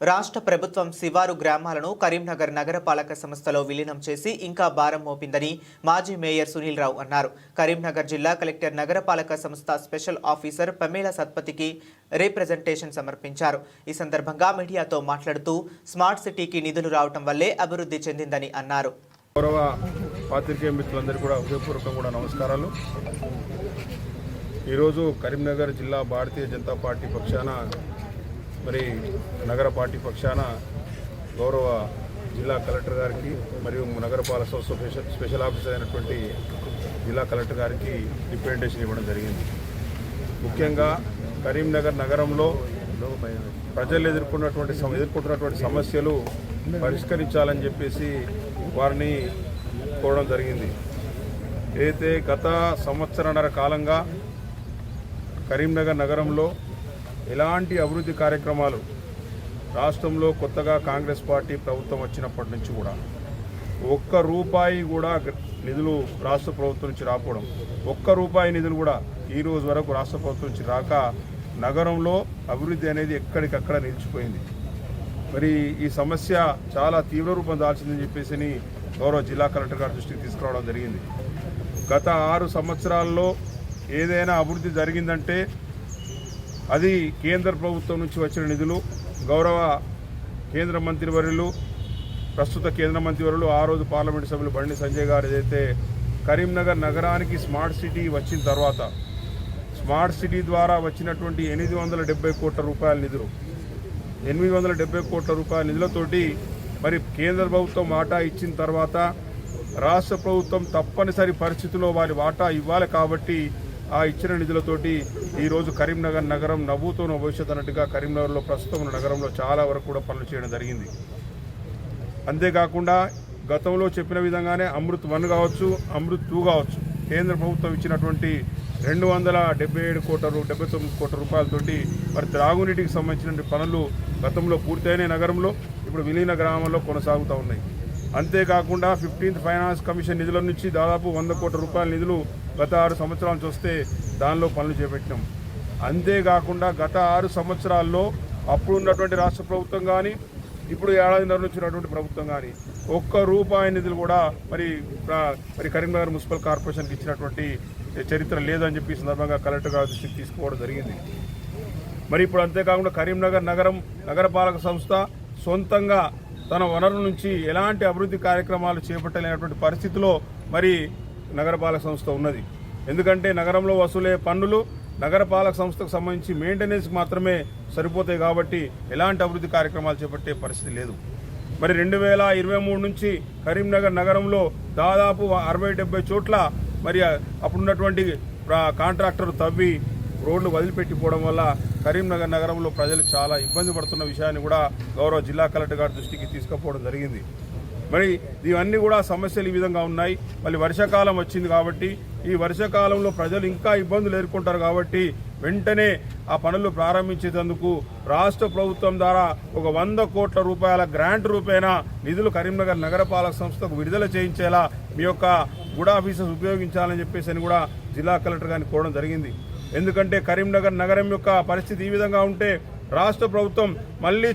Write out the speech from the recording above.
రాష్ట్ర ప్రభుత్వం శివారు గ్రామాలను కరీంనగర్ నగరపాలక సంస్థలో విలీనం చేసి ఇంకా భారం మోపిందని మాజీ మేయర్ సునీల్ రావు అన్నారు. కరీంనగర్ జిల్లా కలెక్టర్ నగరపాలక సంస్థ స్పెషల్ ఆఫీసర్ పమేల సత్పతికి రిప్రజెంటేషన్ సమర్పించారు. ఈ సందర్భంగా మీడియాతో మాట్లాడుతూ స్మార్ట్ సిటీకి నిధులు రావటం వల్లే అభివృద్ధి చెందిందని అన్నారు. గౌరవ పాత్రికేయ కూడా హృదయపూర్వకంగా కూడా నమస్కారాలు. ఈరోజు కరీంనగర్ జిల్లా భారతీయ జనతా పార్టీ పక్షాన మరి నగర పార్టీ పక్షాన గౌరవ జిల్లా కలెక్టర్ గారికి మరియు నగరపాలక సంస్థ స్పెషల్ స్పెషల్ ఆఫీసర్ అయినటువంటి జిల్లా కలెక్టర్ గారికి రిప్రజెంటేషన్ ఇవ్వడం జరిగింది. ముఖ్యంగా కరీంనగర్ నగరంలో ప్రజలు ఎదుర్కొన్నటువంటి ఎదుర్కొంటున్నటువంటి సమస్యలు పరిష్కరించాలని చెప్పేసి వారిని కోరడం జరిగింది. అయితే గత సంవత్సరన్నర కాలంగా కరీంనగర్ నగరంలో ఎలాంటి అభివృద్ధి కార్యక్రమాలు రాష్ట్రంలో కొత్తగా కాంగ్రెస్ పార్టీ ప్రభుత్వం వచ్చినప్పటి నుంచి కూడా ఒక్క రూపాయి కూడా నిధులు రాష్ట్ర ప్రభుత్వం నుంచి రాకపోవడం ఒక్క రూపాయి నిధులు కూడా ఈ రోజు వరకు రాష్ట్ర ప్రభుత్వం నుంచి రాక నగరంలో అభివృద్ధి అనేది ఎక్కడికక్కడ నిలిచిపోయింది. మరి ఈ సమస్య చాలా తీవ్ర రూపం దాల్చిందని చెప్పేసి గౌరవ జిల్లా కలెక్టర్ గారి దృష్టికి తీసుకురావడం జరిగింది. గత ఆరు సంవత్సరాల్లో ఏదైనా అభివృద్ధి జరిగిందంటే అది కేంద్ర ప్రభుత్వం నుంచి వచ్చిన నిధులు గౌరవ కేంద్ర మంత్రివర్యులు ప్రస్తుత కేంద్ర మంత్రివర్యులు ఆ రోజు పార్లమెంటు సభ్యులు బండి సంజయ్ గారు ఏదైతే కరీంనగర్ నగరానికి స్మార్ట్ సిటీ వచ్చిన తర్వాత స్మార్ట్ సిటీ ద్వారా వచ్చినటువంటి ఎనిమిది వందల డెబ్బై కోట్ల రూపాయల నిధులు. ఎనిమిది వందల డెబ్బై కోట్ల రూపాయల నిధులతోటి మరి కేంద్ర ప్రభుత్వం వాటా ఇచ్చిన తర్వాత రాష్ట్ర ప్రభుత్వం తప్పనిసరి పరిస్థితుల్లో వారి వాటా ఇవ్వాలి కాబట్టి ఆ ఇచ్చిన నిధులతోటి ఈరోజు కరీంనగర్ నగరం నవ్వుతోన భవిష్యత్ అన్నట్టుగా కరీంనగర్లో ప్రస్తుతం ఉన్న నగరంలో చాలా వరకు కూడా పనులు చేయడం జరిగింది. అంతేకాకుండా గతంలో చెప్పిన విధంగానే అమృత్ వన్ కావచ్చు అమృత్ టూ కావచ్చు కేంద్ర ప్రభుత్వం ఇచ్చినటువంటి రెండు వందల డెబ్బై ఏడు కోట్ల రూ- డెబ్బై తొమ్మిది కోట్ల రూపాయలతోటి మరి త్రాగునీటికి సంబంధించిన పనులు గతంలో పూర్తయినాయి నగరంలో ఇప్పుడు విలీన గ్రామంలో కొనసాగుతూ ఉన్నాయి. అంతేకాకుండా ఫిఫ్టీన్త్ ఫైనాన్స్ కమిషన్ నిధుల నుంచి దాదాపు వంద కోట్ల రూపాయల నిధులు గత ఆరు సంవత్సరాల నుంచి వస్తే దానిలో పనులు చేపట్టినాం. అంతేకాకుండా గత ఆరు సంవత్సరాల్లో అప్పుడు ఉన్నటువంటి రాష్ట్ర ప్రభుత్వం కానీ ఇప్పుడు ఏడాదిన్నర నుంచి ఉన్నటువంటి ప్రభుత్వం కానీ ఒక్క రూపాయి నిధులు కూడా మరి మరి కరీంనగర్ మున్సిపల్ కార్పొరేషన్కి ఇచ్చినటువంటి చరిత్ర లేదని చెప్పి సందర్భంగా కలెక్టర్ గారి దృష్టికి తీసుకోవడం జరిగింది. మరి ఇప్పుడు అంతేకాకుండా కరీంనగర్ నగరం నగరపాలక సంస్థ సొంతంగా తన వనరుల నుంచి ఎలాంటి అభివృద్ధి కార్యక్రమాలు చేపట్టలేనటువంటి పరిస్థితిలో మరి నగరపాలక సంస్థ ఉన్నది. ఎందుకంటే నగరంలో వసూలే పన్నులు నగరపాలక సంస్థకు సంబంధించి మెయింటెనెన్స్ మాత్రమే సరిపోతాయి కాబట్టి ఎలాంటి అభివృద్ధి కార్యక్రమాలు చేపట్టే పరిస్థితి లేదు. మరి రెండు వేల ఇరవై మూడు నుంచి కరీంనగర్ నగరంలో దాదాపు అరవై డెబ్బై చోట్ల మరి అప్పుడున్నటువంటి కాంట్రాక్టర్ తవ్వి రోడ్లు వదిలిపెట్టిపోవడం వల్ల కరీంనగర్ నగరంలో ప్రజలు చాలా ఇబ్బంది పడుతున్న విషయాన్ని కూడా గౌరవ జిల్లా కలెక్టర్ గారి దృష్టికి తీసుకుపోవడం జరిగింది. మరి ఇవన్నీ కూడా సమస్యలు ఈ విధంగా ఉన్నాయి. మళ్ళీ వర్షాకాలం వచ్చింది కాబట్టి ఈ వర్షాకాలంలో ప్రజలు ఇంకా ఇబ్బందులు ఎదుర్కొంటారు కాబట్టి వెంటనే ఆ పనులు ప్రారంభించేందుకు రాష్ట్ర ప్రభుత్వం ద్వారా ఒక వంద కోట్ల రూపాయల గ్రాంట్ రూపేణా నిధులు కరీంనగర్ నగరపాలక సంస్థకు విడుదల చేయించేలా మీ యొక్క గుడ్ ఆఫీసర్స్ ఉపయోగించాలని చెప్పేసి అని కూడా జిల్లా కలెక్టర్ గారిని కోరడం జరిగింది. ఎందుకంటే కరీంనగర్ నగరం యొక్క పరిస్థితి ఈ విధంగా ఉంటే రాష్ట్ర ప్రభుత్వం మళ్ళీ